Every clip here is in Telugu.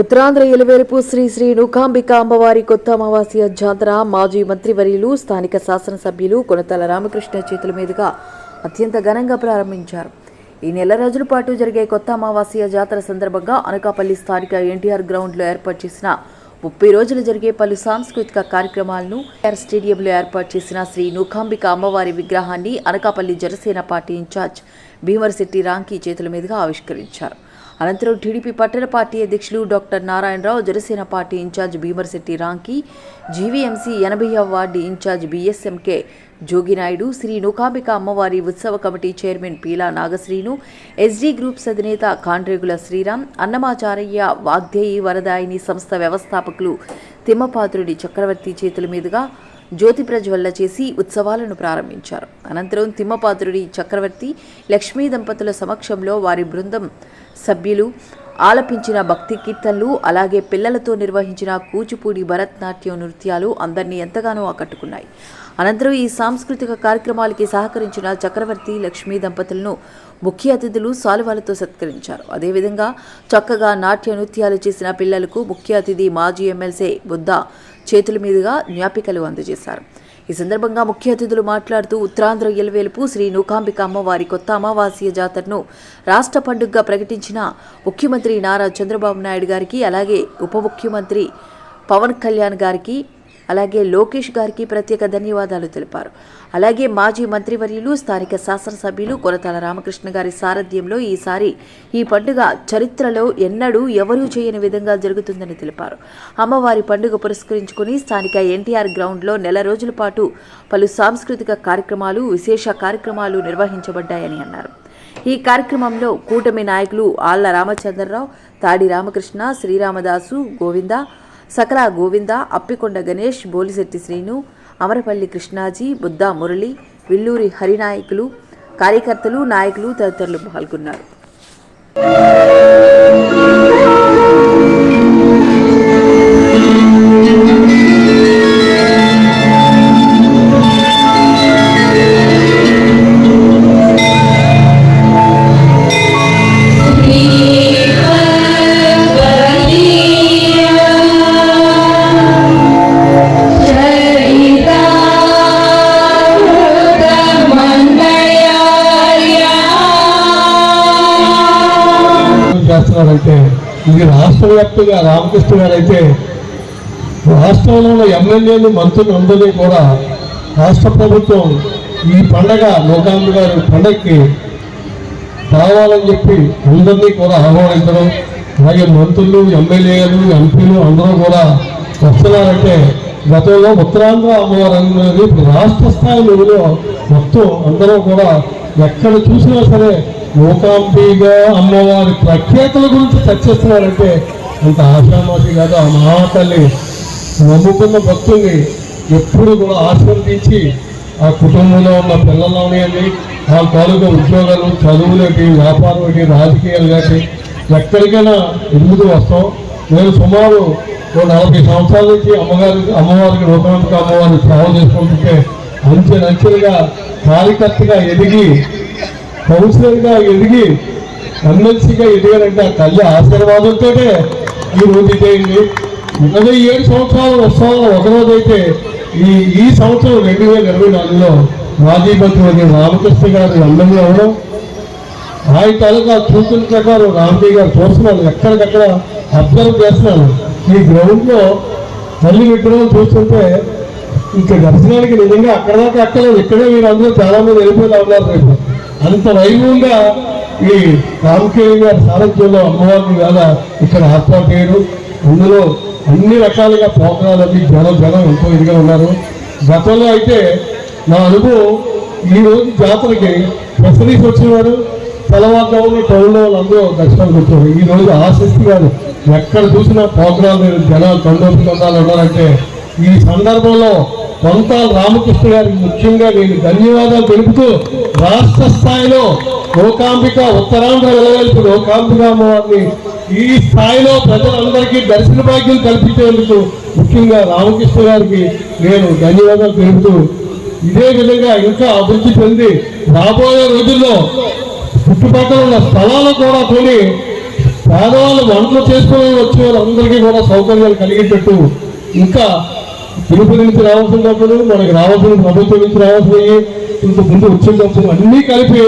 ఉత్తరాంధ్ర ఎలువేలుపు శ్రీ శ్రీ నూకాంబిక అమ్మవారి కొత్త అమావాస్య జాతర మాజీ మంత్రివర్యులు స్థానిక శాసనసభ్యులు కొనతల రామకృష్ణ చేతుల మీదుగా అత్యంత ఘనంగా ప్రారంభించారు. ఈ నెల రోజుల పాటు జరిగే కొత్త అమావాస్య జాతర సందర్భంగా అనకాపల్లి స్థానిక ఎన్టీఆర్ గ్రౌండ్లో ఏర్పాటు చేసిన ముప్పై రోజులు జరిగే పలు సాంస్కృతిక కార్యక్రమాలను ఎన్టీఆర్ స్టేడియంలో ఏర్పాటు చేసిన శ్రీ నూకాంబిక అమ్మవారి విగ్రహాన్ని అనకాపల్లి జనసేన పార్టీ ఇన్ఛార్జ్ భీమర్శెట్టి రాంకీ చేతుల మీదుగా ఆవిష్కరించారు. అనంతరం టీడీపీ పట్టణ పార్టీ అధ్యక్షులు doctor Narayanarao Janasena party incharge Bheemarasetty Ramki GVMC ఎనభై ward incharge B S M K Joginaidu Shri Nukambika అమ్మవారి ఉత్సవ committee chairman Peela Nagasrinu S D groups అధినేత కాండ్రేగుల శ్రీరామ్ అన్నమాచారయ్య వాగ్దేయి వరదాయిని సంస్థ వ్యవస్థాపకులు తిమ్మపాత్రుడి చక్రవర్తి చేతుల మీదుగా జ్యోతి ప్రజ్వల్ల చేసి ఉత్సవాలను ప్రారంభించారు. అనంతరం తిమ్మపాత్రుడి చక్రవర్తి లక్ష్మీ దంపతుల సమక్షంలో వారి బృందం సభ్యులు ఆలపించిన భక్తి కీర్తనలు అలాగే పిల్లలతో నిర్వహించిన కూచిపూడి భరతనాట్యం నృత్యాలు అందరినీ ఎంతగానో ఆకట్టుకున్నాయి. అనంతరం ఈ సాంస్కృతిక కార్యక్రమాలకి సహకరించిన చక్రవర్తి లక్ష్మీ దంపతులను ముఖ్య అతిథులు సాలువాలతో సత్కరించారు. అదేవిధంగా చక్కగా నాట్య నృత్యాలు చేసిన పిల్లలకు ముఖ్య అతిథి మాజీ ఎమ్మెల్సీ బుద్ధ చేతుల మీదుగా జ్ఞాపికలు అందజేశారు. ఈ సందర్భంగా ముఖ్య అతిథులు మాట్లాడుతూ ఉత్తరాంధ్ర ఎల్వేలుపు శ్రీ నూకాంబిక అమ్మవారి కొత్త అమావాస్య జాతరను రాష్ట్ర పండుగగా ప్రకటించిన ముఖ్యమంత్రి నారా చంద్రబాబు నాయుడు గారికి అలాగే ఉప ముఖ్యమంత్రి పవన్ కళ్యాణ్ గారికి అలాగే లోకేష్ గారికి ప్రత్యేక ధన్యవాదాలు తెలిపారు. అలాగే మాజీ మంత్రివర్యులు స్థానిక శాసనసభ్యులు కొరతాల రామకృష్ణ గారి సారథ్యంలో ఈసారి ఈ పండుగ చరిత్రలో ఎన్నడూ ఎవరూ చేయని విధంగా జరుగుతుందని తెలిపారు. అమ్మవారి పండుగ పురస్కరించుకుని స్థానిక ఎన్టీఆర్ గ్రౌండ్లో నెల రోజుల పాటు పలు సాంస్కృతిక కార్యక్రమాలు విశేష కార్యక్రమాలు నిర్వహించబడ్డాయని అన్నారు. ఈ కార్యక్రమంలో కూటమి నాయకులు ఆళ్ళ రామచంద్రరావు తాడి రామకృష్ణ శ్రీరామదాసు గోవింద సకల గోవింద అప్పికొండ గణేష్ బోలిశెట్టి శ్రీను అమరపల్లి కృష్ణాజీ బుద్దా మురళి విల్లూరి హరినాయకులు కార్యకర్తలు నాయకులు తదితరులు పాల్గొన్నారు. ఇది రాష్ట్ర వ్యాప్తంగా రామకృష్ణ గారు అయితే రాష్ట్రంలో ఎమ్మెల్యేలు మంత్రులు అందరినీ కూడా రాష్ట్ర ప్రభుత్వం ఈ పండగ లోకాంబ గారి పండగకి రావాలని చెప్పి అందరినీ కూడా ఆహ్వానించడం అలాగే మంత్రులు ఎమ్మెల్యేలు ఎంపీలు అందరూ కూడా వస్తున్నారంటే గతంలో ఉత్తరాంధ్ర అమ్మవారు ఇప్పుడు రాష్ట్ర స్థాయి మొత్తం అందరూ కూడా ఎక్కడ చూసినా సరే మూకాంబిగా అమ్మవారి ప్రఖ్యాతుల గురించి చర్చిస్తున్నారంటే అంత ఆశామాసి కాదు. ఆ మహాతల్లి నమ్ముకున్న భక్తుల్ని ఎప్పుడు కూడా ఆశీర్వదించి ఆ కుటుంబంలో ఉన్న పిల్లలు ఆ తాలూకా ఉద్యోగాలు చదువులేటి వ్యాపారం ఏంటి రాజకీయాలు కానీ ఎక్కడికైనా ఎదుగుతూ వస్తాం? నేను సుమారు నలభై సంవత్సరాల నుంచి అమ్మగారి అమ్మవారికి రూపాంతక అమ్మవారిని సేవ చేసుకుంటుంటే అంచెలంచెలుగా కార్యకర్తగా ఎదిగి కౌన్సిలర్గా ఎదిగి ఎమ్మెల్సీగా ఎదిగారంటే ఆ తల్లి ఆశీర్వాదంతో ఈ రోజు ఇదేంది ఇరవై ఏడు సంవత్సరాల ఉత్సవాలు ఒకరోజు అయితే ఈ ఈ సంవత్సరం రెండు వేల ఇరవై నాలుగులో మాజీ మంత్రి రామకృష్ణ గారు ఎమ్మెల్యే అవడం ఆయన తాలూకా చూసిన ప్రకారం రామదేవి గారు చూస్తున్నారు. ఎక్కడికక్కడ అబ్జర్వ్ చేస్తున్నారు. ఈ గ్రౌండ్లో తల్లి విగ్రహం చూస్తుంటే ఇంకా దర్శనానికి నిజంగా అక్కడ దాకా అక్కలేదు ఇక్కడే మీరు అందరూ చాలా మంది వెళ్ళిపోయి ఉన్నారు రేపు. అంత వైభవంగా ఈ రామకేవి గారి సారథ్యంలో అమ్మవారిని వేళ ఇక్కడ ఏర్పాటు చేయడం. అందులో అన్ని రకాలుగా పోకరాలకి జనం జనం ఎంతో ఇదిగా ఉన్నారు. గతంలో అయితే నా అనుభవం ఈ రోజు జాతరకి ప్రసరీస్ వచ్చినారు తెల్లవారుజామున టౌన్లో అందరూ దర్శనానికి వచ్చారు ఈ రోజు ఆసక్తి గారు ఎక్కడ చూసినా పోకరాలు జనాలు తండోపు తండాలు ఉన్నారంటే ఈ సందర్భంలో కొంత రామకృష్ణ గారికి ముఖ్యంగా నేను ధన్యవాదాలు తెలుపుతూ రాష్ట్ర స్థాయిలో లోకాంబిక ఉత్తరాంధ్ర వెలవేల్పు లోకాంబిక అమ్మవారిని ఈ స్థాయిలో ప్రజలందరికీ దర్శన భాగ్యం కల్పించేందుకు ముఖ్యంగా రామకృష్ణ గారికి నేను ధన్యవాదాలు తెలుపుతూ ఇదే విధంగా ఇంకా అభివృద్ధి చెంది రాబోయే రోజుల్లో చుట్టుపక్కల ఉన్న స్థలాలు కూడా కొని పేదవాళ్ళు వంటలు చేసుకుని వచ్చే వాళ్ళందరికీ కూడా సౌకర్యాలు కలిగేటట్టు ఇంకా తిరుపతి నుంచి రావాల్సిన డబ్బులు మనకి రావాల్సిన ప్రభుత్వం నుంచి రావాల్సినవి ఇంత ముందు వచ్చిన డబ్బులు అన్నీ కలిపి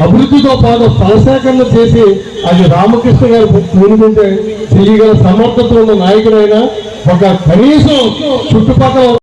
అభివృద్ధితో పాటు ఫలసేకరణ చేసి అది రామకృష్ణ గారు పూనుకుంటే చేయగల సమర్థత ఉన్న నాయకుడైనా ఒక కనీసం చుట్టుపక్కల